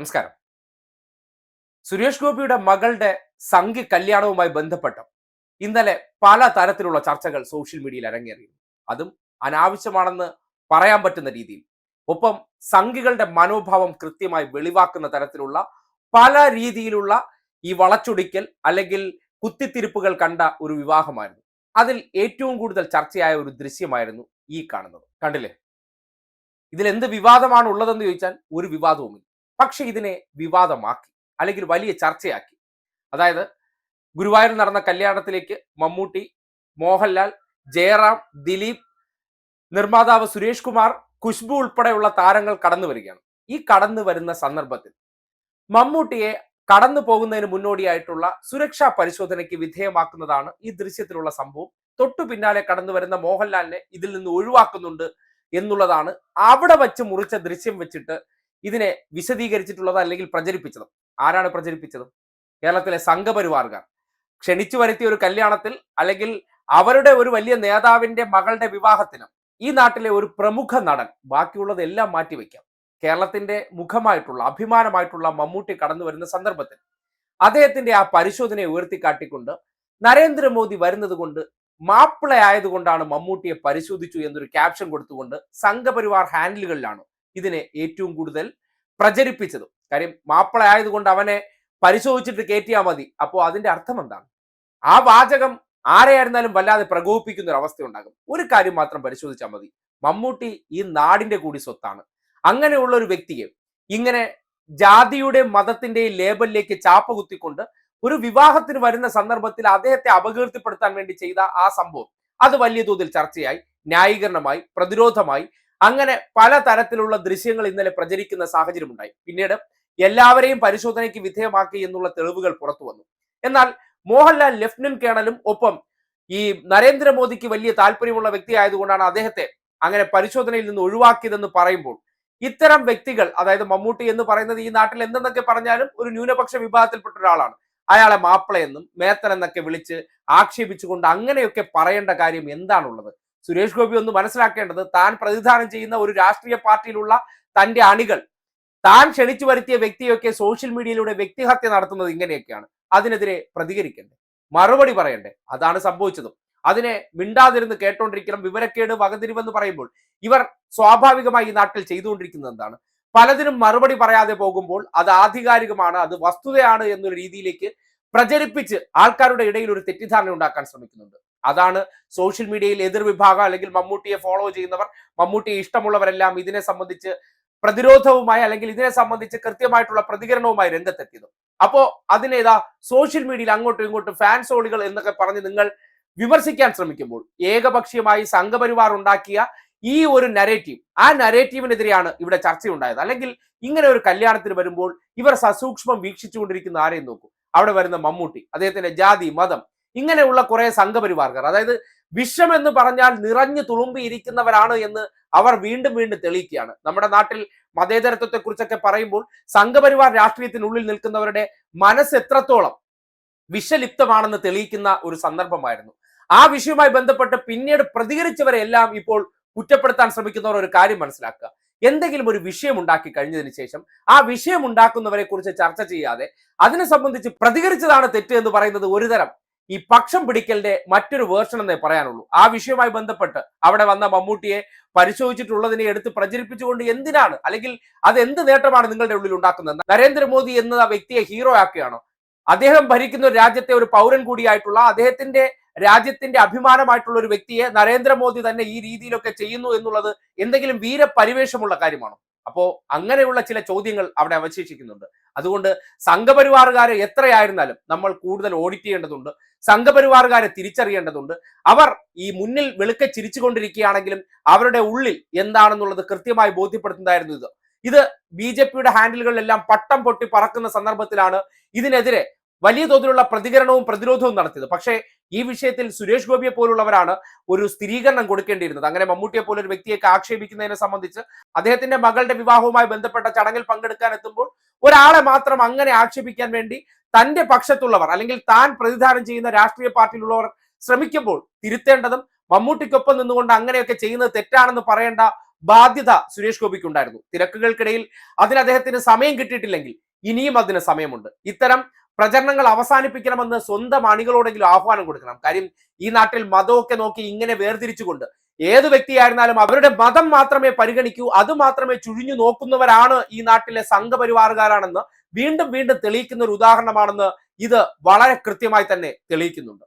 നമസ്കാരം. സുരേഷ് ഗോപിയുടെ മകളുടെ സംഘി കല്യാണവുമായി ബന്ധപ്പെട്ട് ഇന്നലെ പല തരത്തിലുള്ള ചർച്ചകൾ സോഷ്യൽ മീഡിയയിൽ അരങ്ങേറിയിരുന്നു. അതും അനാവശ്യമാണെന്ന് പറയാൻ പറ്റുന്ന രീതിയിൽ. ഒപ്പം സംഘികളുടെ മനോഭാവം കൃത്യമായി വെളിവാക്കുന്ന തരത്തിലുള്ള പല രീതിയിലുള്ള ഈ വളച്ചൊടിക്കൽ അല്ലെങ്കിൽ കുത്തിത്തിരിപ്പുകൾ കണ്ട ഒരു വിവാഹമായിരുന്നു. അതിൽ ഏറ്റവും കൂടുതൽ ചർച്ചയായ ഒരു ദൃശ്യമായിരുന്നു ഈ കാണുന്നത്. കണ്ടില്ലേ? ഇതിൽ എന്ത് വിവാദമാണ് ഉള്ളതെന്ന് ചോദിച്ചാൽ ഒരു വിവാദവുമില്ല. പക്ഷെ ഇതിനെ വിവാദമാക്കി അല്ലെങ്കിൽ വലിയ ചർച്ചയാക്കി. അതായത് ഗുരുവായൂർ നടന്ന കല്യാണത്തിലേക്ക് മമ്മൂട്ടി മോഹൻലാൽ ജയറാം ദിലീപ് നിർമ്മാതാവ് സുരേഷ് കുമാർ ഖുശ്ബു ഉൾപ്പെടെയുള്ള താരങ്ങൾ കടന്നു വരികയാണ്. ഈ കടന്നു വരുന്ന സന്ദർഭത്തിൽ മമ്മൂട്ടിയെ കടന്നു പോകുന്നതിന് മുന്നോടിയായിട്ടുള്ള സുരക്ഷാ പരിശോധനയ്ക്ക് വിധേയമാക്കുന്നതാണ് ഈ ദൃശ്യത്തിലുള്ള സംഭവം. തൊട്ടു പിന്നാലെ കടന്നു വരുന്ന മോഹൻലാലിനെ ഇതിൽ നിന്ന് ഒഴിവാക്കുന്നുണ്ട് എന്നുള്ളതാണ് അവിടെ വച്ച് മുറിച്ച ദൃശ്യം വെച്ചിട്ട് ഇതിനെ വിശദീകരിച്ചിട്ടുള്ളത് അല്ലെങ്കിൽ പ്രചരിപ്പിച്ചത്. ആരാണ് പ്രചരിപ്പിച്ചത്? കേരളത്തിലെ സംഘപരിവാറുകാർ. ക്ഷണിച്ചു വരുത്തിയ ഒരു കല്യാണത്തിൽ അല്ലെങ്കിൽ അവരുടെ ഒരു വലിയ നേതാവിന്റെ മകളുടെ വിവാഹത്തിന് ഈ നാട്ടിലെ ഒരു പ്രമുഖ നടൻ ബാക്കിയുള്ളതെല്ലാം മാറ്റിവെക്കാം കേരളത്തിന്റെ മുഖമായിട്ടുള്ള അഭിമാനമായിട്ടുള്ള മമ്മൂട്ടി കടന്നു വരുന്ന സന്ദർഭത്തിൽ അദ്ദേഹത്തിന്റെ ആ പരിശോധനയെ ഉയർത്തിക്കാട്ടിക്കൊണ്ട് നരേന്ദ്രമോദി വരുന്നത് കൊണ്ട് മാപ്പിളയായതുകൊണ്ടാണ് മമ്മൂട്ടിയെ പരിശോധിച്ചു എന്നൊരു ക്യാപ്ഷൻ കൊടുത്തുകൊണ്ട് സംഘപരിവാർ ഹാൻഡിലുകളിലാണ് ഇതിനെ ഏറ്റവും കൂടുതൽ പ്രചരിപ്പിച്ചത്. കാര്യം മാപ്പിള ആയതുകൊണ്ട് അവനെ പരിശോധിച്ചിട്ട് കയറ്റിയാൽ മതി. അപ്പോൾ അതിന്റെ അർത്ഥം എന്താണ്? ആ വാചകം ആരെയായിരുന്നാലും വല്ലാതെ പ്രകോപിപ്പിക്കുന്ന ഒരു അവസ്ഥ ഉണ്ടാകും. ഒരു കാര്യം മാത്രം പരിശോധിച്ചാൽ മതി. മമ്മൂട്ടി ഈ നാടിന്റെ കൂടി സ്വത്താണ്. അങ്ങനെയുള്ള ഒരു വ്യക്തിയെ ഇങ്ങനെ ജാതിയുടെ മതത്തിന്റെ ലേബലിലേക്ക് ചാപ്പ കുത്തിക്കൊണ്ട് ഒരു വിവാഹത്തിന് വരുന്ന സന്ദർഭത്തിൽ അദ്ദേഹത്തെ അപകീർത്തിപ്പെടുത്താൻ വേണ്ടി ചെയ്ത ആ സംഭവം അത് വലിയ തോതിൽ ചർച്ചയായി ന്യായീകരണമായി പ്രതിരോധമായി അങ്ങനെ പല തരത്തിലുള്ള ദൃശ്യങ്ങൾ ഇന്നലെ പ്രചരിക്കുന്ന സാഹചര്യമുണ്ടായി. പിന്നീട് എല്ലാവരെയും പരിശോധനയ്ക്ക് വിധേയമാക്കി എന്നുള്ള തെളിവുകൾ പുറത്തു വന്നു. എന്നാൽ മോഹൻലാൽ ലഫ്റ്റനന്റ് കേണലും ഒപ്പം ഈ നരേന്ദ്രമോദിക്ക് വലിയ താല്പര്യമുള്ള വ്യക്തി ആയതുകൊണ്ടാണ് അദ്ദേഹത്തെ അങ്ങനെ പരിശോധനയിൽ നിന്ന് ഒഴിവാക്കിയതെന്ന് പറയുമ്പോൾ ഇത്തരം വ്യക്തികൾ അതായത് മമ്മൂട്ടി എന്ന് പറയുന്നത് ഈ നാട്ടിൽ എന്തെന്നൊക്കെ പറഞ്ഞാലും ഒരു ന്യൂനപക്ഷ വിഭാഗത്തിൽപ്പെട്ട ഒരാളാണ്. അയാളെ മാപ്പിളയെന്നും മേത്തൻ എന്നൊക്കെ വിളിച്ച് ആക്ഷേപിച്ചുകൊണ്ട് അങ്ങനെയൊക്കെ പറയേണ്ട കാര്യം എന്താണുള്ളത്? സുരേഷ് ഗോപി ഒന്ന് മനസ്സിലാക്കേണ്ടത് താൻ പ്രതിദാനം ചെയ്യുന്ന ഒരു രാഷ്ട്രീയ പാർട്ടിയിലുള്ള തന്റെ അണികൾ താൻ ക്ഷണിച്ചു വരുത്തിയ വ്യക്തിയൊക്കെ സോഷ്യൽ മീഡിയയിലൂടെ വ്യക്തിഹത്യ നടത്തുന്നത് ഇങ്ങനെയൊക്കെയാണ്. അതിനെതിരെ പ്രതികരിക്കണ്ടേ? മറുപടി പറയണ്ടേ? അതാണ് സംഭവിച്ചതും. അതിനെ മിണ്ടാതിരുന്ന് കേട്ടോണ്ടിരിക്കണം വിവരക്കേട് വകതിരിവെന്ന് പറയുമ്പോൾ ഇവർ സ്വാഭാവികമായി ഈ നാട്ടിൽ ചെയ്തുകൊണ്ടിരിക്കുന്നത് എന്താണ്? പലതിനും മറുപടി പറയാതെ പോകുമ്പോൾ അത് ആധികാരികമാണ് അത് വസ്തുതയാണ് എന്നൊരു രീതിയിലേക്ക് പ്രചരിപ്പിച്ച് ആൾക്കാരുടെ ഇടയിൽ ഒരു തെറ്റിദ്ധാരണ ഉണ്ടാക്കാൻ ശ്രമിക്കുന്നുണ്ട്. അതാണ് സോഷ്യൽ മീഡിയയിൽ എതിർ വിഭാഗം അല്ലെങ്കിൽ മമ്മൂട്ടിയെ ഫോളോ ചെയ്യുന്നവർ മമ്മൂട്ടിയെ ഇഷ്ടമുള്ളവരെല്ലാം ഇതിനെ സംബന്ധിച്ച് പ്രതിരോധവുമായി അല്ലെങ്കിൽ ഇതിനെ സംബന്ധിച്ച് കൃത്യമായിട്ടുള്ള പ്രതികരണവുമായി രംഗത്തെത്തിയത്. അപ്പോ അതിനേതാ സോഷ്യൽ മീഡിയയിൽ അങ്ങോട്ടും ഇങ്ങോട്ടും ഫാൻസോളികൾ എന്നൊക്കെ പറഞ്ഞ് നിങ്ങൾ വിമർശിക്കാൻ ശ്രമിക്കുമ്പോൾ ഏകപക്ഷീയമായി സംഘപരിവാർ ഉണ്ടാക്കിയ ഈ ഒരു നരേറ്റീവ് ആ നരേറ്റീവിനെതിരെയാണ് ഇവിടെ ചർച്ചയുണ്ടായത്. അല്ലെങ്കിൽ ഇങ്ങനെ ഒരു കല്യാണത്തിന് വരുമ്പോൾ ഇവർ സസൂക്ഷ്മം വീക്ഷിച്ചുകൊണ്ടിരിക്കുന്ന ആരെയും നോക്കൂ. അവിടെ വരുന്ന മമ്മൂട്ടി അദ്ദേഹത്തിന്റെ ജാതി മതം ഇങ്ങനെയുള്ള കുറെ സംഘപരിവാർക്കാർ. അതായത് വിഷം എന്ന് പറഞ്ഞാൽ നിറഞ്ഞു തുളുമ്പിയിരിക്കുന്നവരാണ് എന്ന് അവർ വീണ്ടും വീണ്ടും തെളിയിക്കുകയാണ്. നമ്മുടെ നാട്ടിൽ മതേതരത്വത്തെ കുറിച്ചൊക്കെ പറയുമ്പോൾ സംഘപരിവാർ രാഷ്ട്രീയത്തിനുള്ളിൽ നിൽക്കുന്നവരുടെ മനസ്സ് എത്രത്തോളം വിഷലിപ്തമാണെന്ന് തെളിയിക്കുന്ന ഒരു സന്ദർഭമായിരുന്നു. ആ വിഷയവുമായി ബന്ധപ്പെട്ട് പിന്നീട് പ്രതികരിച്ചവരെല്ലാം ഇപ്പോൾ കുറ്റപ്പെടുത്താൻ ശ്രമിക്കുന്നവർ ഒരു കാര്യം മനസ്സിലാക്കുക. എന്തെങ്കിലും ഒരു വിഷയം ഉണ്ടാക്കി കഴിഞ്ഞതിന് ശേഷം ആ വിഷയം ഉണ്ടാക്കുന്നവരെ കുറിച്ച് ചർച്ച ചെയ്യാതെ അതിനെ സംബന്ധിച്ച് പ്രതികരിച്ചതാണ് തെറ്റ് എന്ന് പറയുന്നത് ഒരുതരം ഈ പക്ഷം പിടിക്കലിന്റെ മറ്റൊരു വേർഷൻ എന്നേ പറയാനുള്ളൂ. ആ വിഷയവുമായി ബന്ധപ്പെട്ട് അവിടെ വന്ന മമ്മൂട്ടിയെ പരിശോധിച്ചിട്ടുള്ളതിനെ എടുത്ത് പ്രചരിപ്പിച്ചുകൊണ്ട് എന്തിനാണ്? അല്ലെങ്കിൽ അത് എന്ത് നേട്ടമാണ് നിങ്ങളുടെ ഉള്ളിൽ ഉണ്ടാക്കുന്നത്? നരേന്ദ്രമോദി എന്ന വ്യക്തിയെ ഹീറോ ആക്കുകയാണോ? അദ്ദേഹം ഭരിക്കുന്ന ഒരു രാജ്യത്തെ ഒരു പൗരൻ കൂടിയായിട്ടുള്ള അദ്ദേഹത്തിന്റെ രാജ്യത്തിന്റെ അഭിമാനമായിട്ടുള്ള ഒരു വ്യക്തിയെ നരേന്ദ്രമോദി തന്നെ ഈ രീതിയിലൊക്കെ ചെയ്യുന്നു എന്നുള്ളത് എന്തെങ്കിലും വീരപരിവേഷമുള്ള കാര്യമാണോ? അപ്പോ അങ്ങനെയുള്ള ചില ചോദ്യങ്ങൾ അവിടെ അവശേഷിക്കുന്നുണ്ട്. അതുകൊണ്ട് സംഘപരിവാറുകാരെ എത്രയായിരുന്നാലും നമ്മൾ കൂടുതൽ ഓഡിറ്റ് ചെയ്യേണ്ടതുണ്ട്. സംഘപരിവാറുകാരെ തിരിച്ചറിയേണ്ടതുണ്ട്. അവർ ഈ മുന്നിൽ വെളുക്കെ ചിരിച്ചുകൊണ്ടിരിക്കുകയാണെങ്കിലും അവരുടെ ഉള്ളിൽ എന്താണെന്നുള്ളത് കൃത്യമായി ബോധ്യപ്പെടുത്തുന്നതായിരുന്നു ഇത്. ഇത് ബി ജെ പിയുടെ ഹാൻഡിലുകളിലെല്ലാം പട്ടം പൊട്ടി പറക്കുന്ന സന്ദർഭത്തിലാണ് ഇതിനെതിരെ വലിയ തോതിലുള്ള പ്രതികരണവും പ്രതിരോധവും നടത്തിയത്. പക്ഷേ ഈ വിഷയത്തിൽ സുരേഷ് ഗോപിയെ പോലുള്ളവരാണ് ഒരു സ്ഥിരീകരണം കൊടുക്കേണ്ടിയിരുന്നത്. അങ്ങനെ മമ്മൂട്ടിയെ പോലെ ഒരു വ്യക്തിയൊക്കെ ആക്ഷേപിക്കുന്നതിനെ സംബന്ധിച്ച് അദ്ദേഹത്തിന്റെ മകളുടെ വിവാഹവുമായി ബന്ധപ്പെട്ട ചടങ്ങിൽ പങ്കെടുക്കാൻ എത്തുമ്പോൾ ഒരാളെ മാത്രം അങ്ങനെ ആക്ഷേപിക്കാൻ വേണ്ടി തന്റെ പക്ഷത്തുള്ളവർ അല്ലെങ്കിൽ താൻ പ്രതിദാനം ചെയ്യുന്ന രാഷ്ട്രീയ പാർട്ടിയിലുള്ളവർ ശ്രമിക്കുമ്പോൾ തിരുത്തേണ്ടതും മമ്മൂട്ടിക്കൊപ്പം നിന്നുകൊണ്ട് അങ്ങനെയൊക്കെ ചെയ്യുന്നത് തെറ്റാണെന്ന് പറയേണ്ട ബാധ്യത സുരേഷ് ഗോപിക്ക് ഉണ്ടായിരുന്നു തിരക്കുകൾക്കിടയിൽ അതിന് അദ്ദേഹത്തിന് സമയം കിട്ടിയിട്ടില്ലെങ്കിൽ ഇനിയും അതിന് സമയമുണ്ട്. ഇത്തരം പ്രചരണങ്ങൾ അവസാനിപ്പിക്കണമെന്ന് സ്വന്തം അണികളോടെങ്കിലും ആഹ്വാനം കൊടുക്കണം. കാര്യം ഈ നാട്ടിൽ മതമൊക്കെ നോക്കി ഇങ്ങനെ വേർതിരിച്ചുകൊണ്ട് ഏത് വ്യക്തിയായിരുന്നാലും അവരുടെ മതം മാത്രമേ പരിഗണിക്കൂ അത് മാത്രമേ ചുഴിഞ്ഞു നോക്കുന്നവരാണ് ഈ നാട്ടിലെ സംഘപരിവാറുകാരാണെന്ന് വീണ്ടും വീണ്ടും തെളിയിക്കുന്ന ഒരു ഉദാഹരണമാണെന്ന് ഇത് വളരെ കൃത്യമായി തന്നെ തെളിയിക്കുന്നുണ്ട്.